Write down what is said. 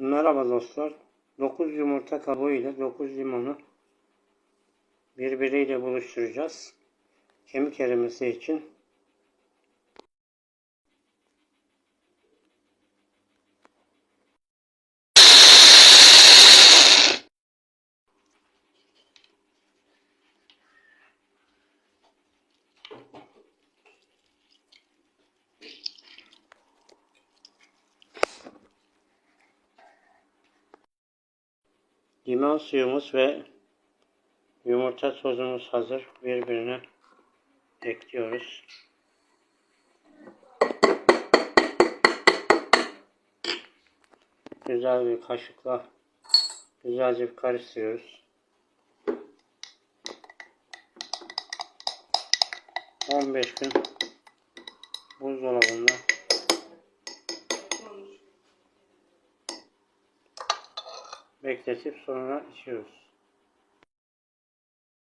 Merhaba dostlar. 9 yumurta kabuğu ile 9 limonu birbiriyle buluşturacağız. Kemik erimesi için. Limon suyumuz ve yumurta tozumuz hazır. Birbirine ekliyoruz. Güzel bir kaşıkla güzelce bir karıştırıyoruz. 15 gün buzdolabında bekletip sonra içiyoruz.